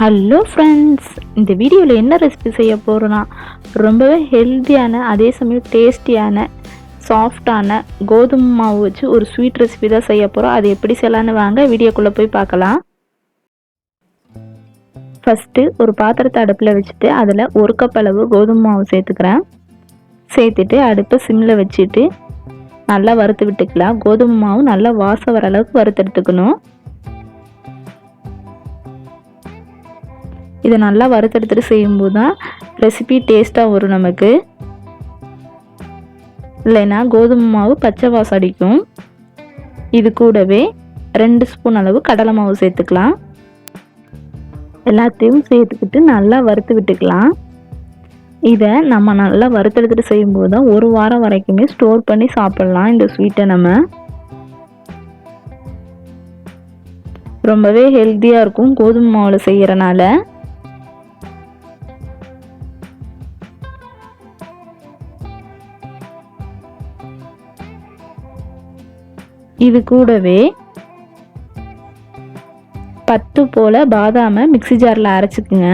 Hello friends இந்த வீடியோவில் என்ன ரெசிபி செய்ய போகிறோன்னா ரொம்பவே ஹெல்த்தியான அதே சமயம் டேஸ்டியான சாஃப்டான கோதுமை மாவு வச்சு ஒரு ஸ்வீட் ரெசிபி தான் செய்ய போகிறோம் அது எப்படி செய்யலான்னு வாங்க வீடியோக்குள்ளே போய் பார்க்கலாம். ஃபஸ்ட்டு ஒரு பாத்திரத்தை அடுப்பில் வச்சுட்டு அதில் ஒரு கப் அளவு கோதுமை மாவு சேர்த்துக்கிறேன். சேர்த்துட்டு அடுப்பை சிம்மில் வச்சுட்டு நல்லா வறுத்து விட்டுக்கலாம். கோதுமை மாவு நல்லா வாசம் வர அளவுக்கு வறுத்தெடுத்துக்கணும் இதை நல்லா வறுத்தெடுத்துட்டு செய்யும்போது தான் ரெசிபி டேஸ்ட்டாக வரும் நமக்கு. இல்லைன்னா கோதுமை மாவு பச்சை வாசம் அடிக்கும் இது கூடவே ரெண்டு ஸ்பூன் அளவு கடலை மாவு சேர்த்துக்கலாம். எல்லாத்தையும் சேர்த்துக்கிட்டு நல்லா வறுத்து விட்டுக்கலாம். இதை நம்ம நல்லா வறுத்தெடுத்துட்டு செய்யும்போது தான் ஒரு வாரம் வரைக்குமே ஸ்டோர் பண்ணி சாப்பிட்லாம் இந்த ஸ்வீட்டை நம்ம. ரொம்பவே ஹெல்த்தியாக இருக்கும் கோதுமை மாவில் செய்கிறனால இது கூடவே பத்து போல் பாதாமை மிக்சி ஜாரில் அரைச்சிக்குங்க.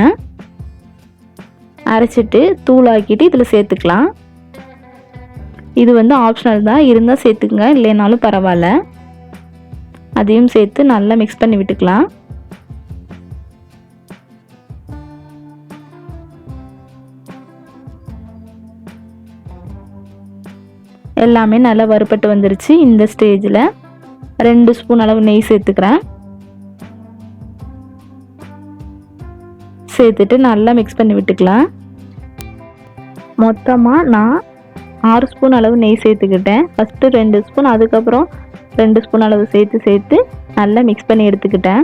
அரைச்சிட்டு தூளாக்கிட்டு இதில் சேர்த்துக்கலாம். இது வந்து ஆப்ஷனல் தான். இருந்தால் சேர்த்துக்குங்க. இல்லைனாலும் பரவாயில்ல. அதையும் சேர்த்து நல்லா மிக்ஸ் பண்ணி விட்டுக்கலாம். எல்லாமே நல்லா வறுப்பட்டு வந்துருச்சு இந்த ஸ்டேஜில். ரெண்டு ஸ்பூன் அளவு நெய் சேர்த்துக்கிறேன். சேர்த்துட்டு நல்லா மிக்ஸ் பண்ணி விட்டுக்கலாம். மொத்தமாக நான் ஆறு ஸ்பூன் அளவு நெய் சேர்த்துக்கிட்டேன். ஃபஸ்ட்டு ரெண்டு ஸ்பூன் அதுக்கப்புறம் ரெண்டு ஸ்பூன் அளவு சேர்த்து சேர்த்து நல்லா மிக்ஸ் பண்ணி எடுத்துக்கிட்டேன்.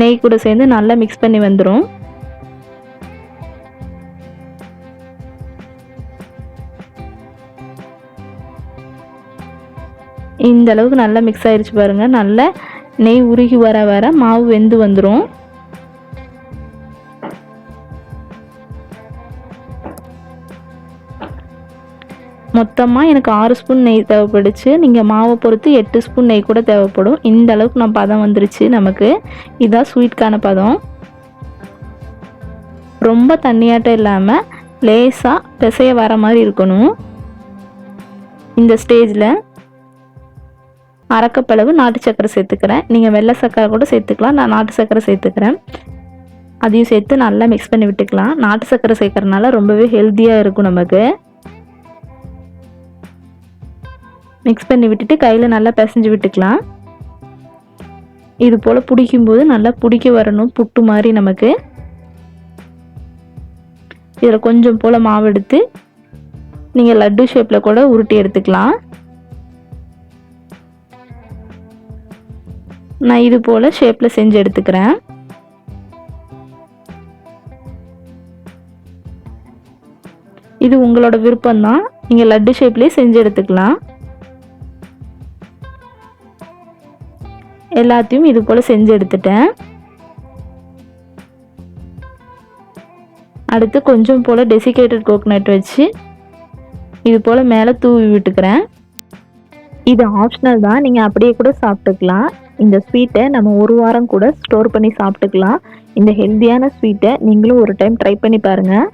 நெய் கூட சேர்ந்து நல்லா மிக்ஸ் பண்ணி வந்துடும் இந்த அளவுக்கு நல்லா மிக்ஸ் ஆயிடுச்சு பாருங்கள் நல்லா நெய் உருகி வர வர மாவு வெந்து வந்துடும் மொத்தமாக எனக்கு ஆறு ஸ்பூன் நெய் தேவைப்படுச்சு. நீங்கள் மாவை பொறுத்து எட்டு ஸ்பூன் நெய் கூட தேவைப்படும். இந்த அளவுக்கு நான் பதம் வந்துருச்சு நமக்கு. இதுதான் ஸ்வீட்கான பதம். ரொம்ப தண்ணியாட்டம் இல்லாமல் லேசாக பிசைய வர மாதிரி இருக்கணும். இந்த ஸ்டேஜில் அரைக்கப்பளவு நாட்டு சக்கரை சேர்த்துக்கிறேன். நீங்கள் வெள்ளை சக்கரை கூட சேர்த்துக்கலாம் நான் நாட்டு சக்கரை சேர்த்துக்கிறேன். அதையும் சேர்த்து நல்லா மிக்ஸ் பண்ணி விட்டுக்கலாம். நாட்டு சக்கரை சேர்க்கறதுனால ரொம்பவே ஹெல்த்தியாக இருக்கும் நமக்கு. மிக்ஸ் பண்ணி விட்டுட்டு கையில் நல்லா பிசைஞ்சு விட்டுக்கலாம். இது போல் பிடிக்கும்போது நல்லா பிடிக்க வரணும் புட்டு மாதிரி நமக்கு. இதில் கொஞ்சம் போல் மாவு எடுத்து நீங்கள் லட்டு ஷேப்பில் கூட உருட்டி எடுத்துக்கலாம். நான் இது போல் ஷேப்பில் செஞ்சு எடுத்துக்கிறேன். இது உங்களோட விருப்பம்தான். நீங்கள் லட்டு ஷேப்லேயே செஞ்சு எடுத்துக்கலாம். எல்லாத்தையும் இது போல் செஞ்சு எடுத்துட்டேன். அடுத்து கொஞ்சம் போல் டெசிகேட்டட் கோகனட் வச்சு இது போல் மேலே தூவி விட்டுக்கிறேன். இது ஆப்ஷனல் தான். நீங்கள் அப்படியே கூட சாப்பிட்டுக்கலாம். இந்த ஸ்வீட்டை நம்ம ஒரு வாரம் கூட ஸ்டோர் பண்ணி சாப்பிட்டுக்கலாம். இந்த ஹெல்த்தியான ஸ்வீட்டை நீங்களும் ஒரு டைம் ட்ரை பண்ணி பாருங்கள்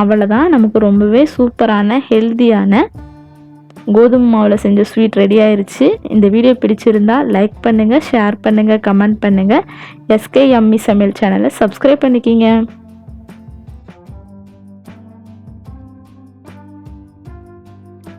அவ்வளோதான் நமக்கு ரொம்பவே சூப்பரான ஹெல்த்தியான கோதுமை மாவில் செஞ்ச ஸ்வீட் ரெடி ஆயிடுச்சு இந்த வீடியோ பிடிச்சிருந்தா லைக் பண்ணுங்கள் ஷேர் பண்ணுங்கள் கமெண்ட் பண்ணுங்கள் எஸ்கே எம்மி சமையல் சேனலை சப்ஸ்கிரைப் பண்ணிக்கிங்க.